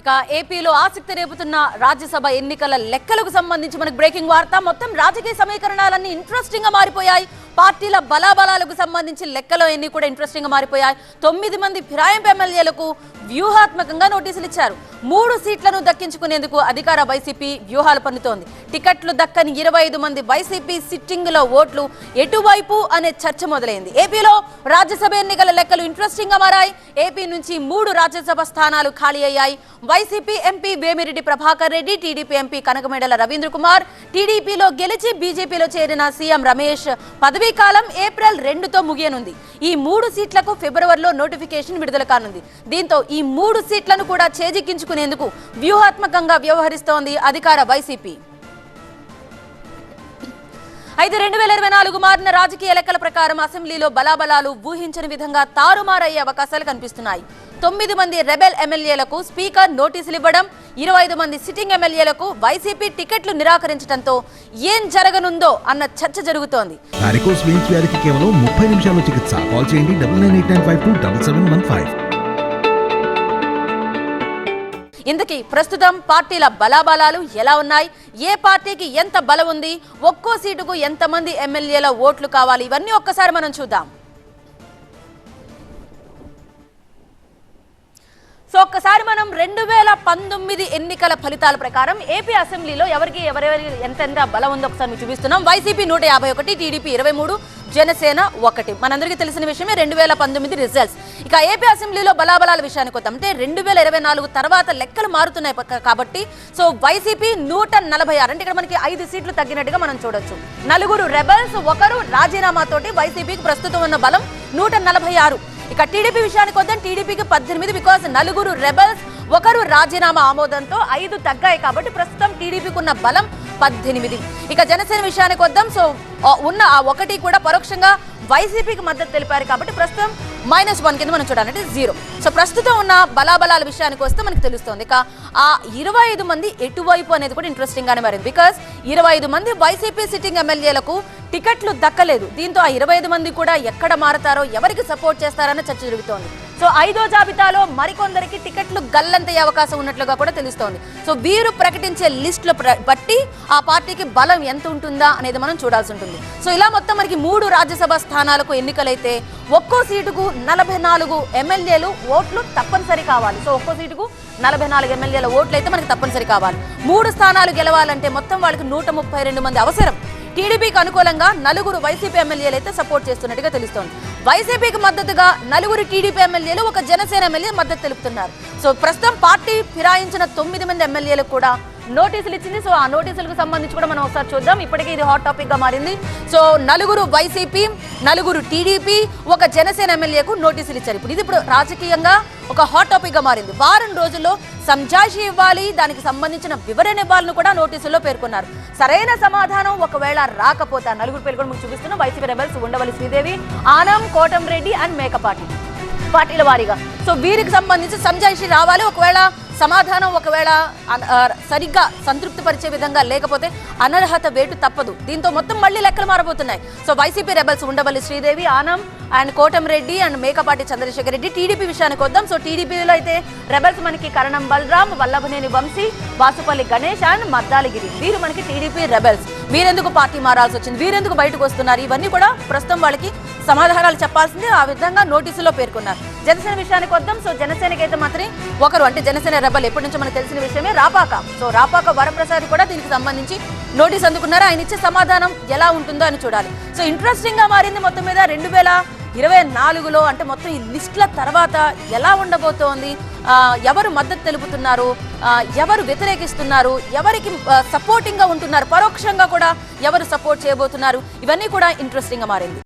ఇక ఏపీలో ఆసక్తి రేపుతున్న రాజ్యసభ ఎన్నికల లెక్కలకు సంబంధించి మనకు బ్రేకింగ్ వార్త. మొత్తం రాజకీయ సమీకరణాలన్నీ ఇంట్రెస్టింగ్గా మారిపోయాయి. పార్టీల బలాబలాలకు సంబంధించి లెక్కలు ఎన్ని కూడా ఇంట్రెస్టింగ్గా మారిపోయాయి. తొమ్మిది మంది ఫిరాయింపు ఎమ్మెల్యేలకు వ్యూహాత్మకంగా నోటీసులు ఇచ్చారు. మూడు సీట్లను దక్కించుకునేందుకు అధికార వైసీపీ వ్యూహాలు పన్నుతోంది. టికెట్లు దక్కని ఇరవై ఐదు మంది వైసీపీ సిట్టింగ్లో ఓట్లు ఎటువైపు అనే చర్చ మొదలైంది. ఏపీలో రాజ్యసభ ఎన్నికల లెక్కలు ఇంట్రెస్టింగ్గా మారాయి. ఏపీ నుంచి మూడు రాజ్యసభ స్థానాలు ఖాళీ అయ్యాయి. YCP MP Vemireddy Prabhakar Reddy TDP MP Kanakamedala Ravindra Kumar టీడీపీలో గెలిచి బీజేపీలో చేరిన సీఎం రమేష్ పదవీ కాలం ఏప్రిల్ రెండుతో ముగియనుంది. ఈ మూడు సీట్లకు ఫిబ్రవరిలో నోటిఫికేషన్ విడుదల కానుంది. దీంతో ఈ మూడు సీట్లను కూడా చేజిక్కించుకునేందుకు వ్యూహాత్మకంగా వ్యవహరిస్తోంది అధికార వైసీపీ. అయితే రెండు వేల ఇరవై నాలుగు మారిన రాజకీయ లెక్కల ప్రకారం అసెంబ్లీలో బలాబలాలు ఊహించని విధంగా తారుమారయ్యే అవకాశాలు కనిపిస్తున్నాయి. తొమ్మిది మంది రెబెల్ ఎమ్మెల్యేలకు స్పీకర్ నోటీసులు ఇవ్వడం ఇరవై ఐదు మంది సిట్టింగ్ ఎమ్మెల్యేలకు వైసీపీ టికెట్లు నిరాకరించడంతో ఏం జరగనుందో అన్న చర్చ జరుగుతోంది. కేవలం ముప్పై చికిత్స. కాల్ చేయండి ఇందుకీ ప్రస్తుతం పార్టీల బలాబలాలు ఎలా ఉన్నాయి? ఏ పార్టీకి ఎంత బలం ఉంది? ఒక్కో సీటుకు ఎంతమంది ఎమ్మెల్యేల ఓట్లు కావాలి? ఇవన్నీ ఒక్కసారి మనం చూద్దాం. సో ఒక్కసారి మనం రెండు వేల పంతొమ్మిది ఎన్నికల ఫలితాల ప్రకారం ఏపీ అసెంబ్లీలో ఎవరికి ఎవరెవరి ఎంతెంత బలం ఉందో ఒకసారి చూపిస్తున్నాం. వైసీపీ నూట యాభై ఒకటి టీడీపీ ఇరవై మూడు జనసేన ఒకటి. మనందరికీ తెలిసిన విషయమే రెండు వేల పంతొమ్మిది రిజల్ట్స్ ఇక ఏపీ అసెంబ్లీలో బలాబలాల విషయానికి వద్దాం అంటే రెండు వేల ఇరవై నాలుగు తర్వాత లెక్కలు మారుతున్నాయి కాబట్టి సో వైసీపీ నూట నలభై ఆరు. అంటే ఇక్కడ మనకి ఐదు సీట్లు తగ్గినట్టుగా మనం చూడొచ్చు. నలుగురు రెబల్స్ ఒకరు రాజీనామాతోటి వైసీపీకి ప్రస్తుతం ఉన్న బలం నూట నలభై ఆరు. ఇక టీడీపీ విషయానికి వద్దాం. టీడీపీకి పద్దెనిమిది బికాస్ నలుగురు రెబల్స్ ఒకరు రాజీనామా ఆమోదంతో ఐదు తగ్గాయి కాబట్టి ప్రస్తుతం టీడీపీకి ఉన్న బలం పద్దెనిమిది. ఇక జనసేన విషయానికి వద్దాం. సో ఉన్న ఆ ఒకటి కూడా పరోక్షంగా వైసీపీకి మద్దతు తెలిపారు కాబట్టి ప్రస్తుతం మైనస్ వన్ కింద మనం చూడాలంటే జీరో. సో ప్రస్తుతం ఉన్న బలాబలాల విషయానికి వస్తే మనకు తెలుస్తుంది. ఇక ఆ ఇరవై ఐదు మంది ఎటువైపు అనేది కూడా ఇంట్రెస్టింగ్ గానే మారింది. బికాస్ ఇరవై ఐదు మంది వైసీపీ సిట్టింగ్ ఎమ్మెల్యేలకు టికెట్లు దక్కలేదు. దీంతో ఆ ఇరవై ఐదు మంది కూడా ఎక్కడ మారతారో ఎవరికి సపోర్ట్ చేస్తారన్న చర్చ జరుగుతోంది. సో ఐదో జాబితాలో మరికొందరికి టికెట్లు గల్లంతయ్యే అవకాశం ఉన్నట్లుగా కూడా తెలుస్తోంది. సో వీరు ప్రకటించే లిస్టులు బట్టి ఆ పార్టీకి బలం ఎంత ఉంటుందా అనేది మనం చూడాల్సి ఉంటుంది. సో ఇలా మొత్తం మనకి మూడు రాజ్యసభ స్థానాలకు ఎన్నికలైతే ఒక్కో సీటుకు నలభై నాలుగు ఎమ్మెల్యేలు ఓట్లు తప్పనిసరి కావాలి. సో ఒక్కో సీటుకు నలభై నాలుగు ఎమ్మెల్యేల ఓట్లు అయితే మనకి తప్పనిసరి కావాలి. మూడు స్థానాలు గెలవాలంటే మొత్తం వాళ్ళకి నూట ముప్పై రెండు మంది అవసరం. టీడీపీకి అనుకూలంగా నలుగురు వైసీపీ ఎమ్మెల్యేలు అయితే సపోర్ట్ చేస్తున్నట్టుగా తెలుస్తోంది. వైసీపీకి మద్దతుగా నలుగురు టీడీపీ ఎమ్మెల్యేలు ఒక జనసేన ఎమ్మెల్యే మద్దతు తెలుపుతున్నారు. సో ప్రస్తుతం పార్టీ ఫిరాయించిన తొమ్మిది మంది ఎమ్మెల్యేలకు కూడా నోటీసులు ఇచ్చింది. సో ఆ నోటీసులకు సంబంధించి కూడా మనం ఒకసారి చూద్దాం. ఇప్పటికే ఇది హాట్ టాపిక్గా మారింది. సో నలుగురు వైసీపీ నలుగురు టీడీపీ ఒక జనసేన ఎమ్మెల్యేకు నోటీసులు ఇచ్చారు. ఇప్పుడు ఇది ఇప్పుడు రాజకీయంగా ఒక హాట్ టాపిక్గా మారింది. వారం రోజుల్లో సంజాయిషి ఇవ్వాలి దానికి సంబంధించిన వివరణ ఇవ్వాలని కూడా నోటీసుల్లో పేర్కొన్నారు. సరైన సమాధానం ఒకవేళ రాకపోతే నలుగురు పేరు కూడా మీకు చూపిస్తున్నాం. YCP rebels Undavalli Sridevi Anam Kotamreddy and Mekapati పార్టీల వారీగా. సో వీరికి సంబంధించి సంజాయిషి రావాలి. ఒకవేళ సమాధానం ఒకవేళ సరిగ్గా సంతృప్తి పరిచే విధంగా లేకపోతే అనర్హత వేటు తప్పదు. దీంతో మొత్తం మళ్ళీ లెక్కలు మారబోతున్నాయి. So YCP rebels Undavalli Sridevi Anam and Kotamreddy and Mekapati Chandrasekhar Reddy TDP విషయానికి వద్దాం. సో టీడీపీలో అయితే రెబల్స్ మనకి కరణం బలరాం వల్లభనేని వంశీ వాసుపల్లి గణేష్ అండ్ మద్దాలగిరి వీరు మనకి టీడీపీ రెబల్స్. వీరెందుకు పార్టీ మారాల్సి వచ్చింది? వీరెందుకు బయటకు వస్తున్నారు? ఇవన్నీ కూడా ప్రస్తుతం వాళ్ళకి సమాధానాలు చెప్పాల్సింది. ఆ విధంగా నోటీసులో పేర్కొన్నారు. జనసేన విషయానికి వద్దాం. సో జనసేనకి అయితే మాత్రం ఒకరు అంటే జనసేన రెబల్. ఎప్పటి నుంచో మనకు తెలిసిన విషయమే రాపాక. సో రాపాక వరప్రసాద్ కూడా దీనికి సంబంధించి నోటీస్ అందుకున్నారు? ఆయన ఇచ్చే సమాధానం ఎలా ఉంటుందో అని చూడాలి. సో ఇంట్రెస్టింగ్గా మారింది మొత్తం మీద రెండు వేల ఇరవై నాలుగులో అంటే మొత్తం ఈ లిస్టుల తర్వాత ఎలా ఉండబోతోంది? ఎవరు మద్దతు తెలుపుతున్నారు? ఎవరు వ్యతిరేకిస్తున్నారు? ఎవరికి సపోర్టింగ్గా ఉంటున్నారు? పరోక్షంగా కూడా ఎవరు సపోర్ట్ చేయబోతున్నారు? ఇవన్నీ కూడా ఇంట్రెస్టింగ్గా మారింది.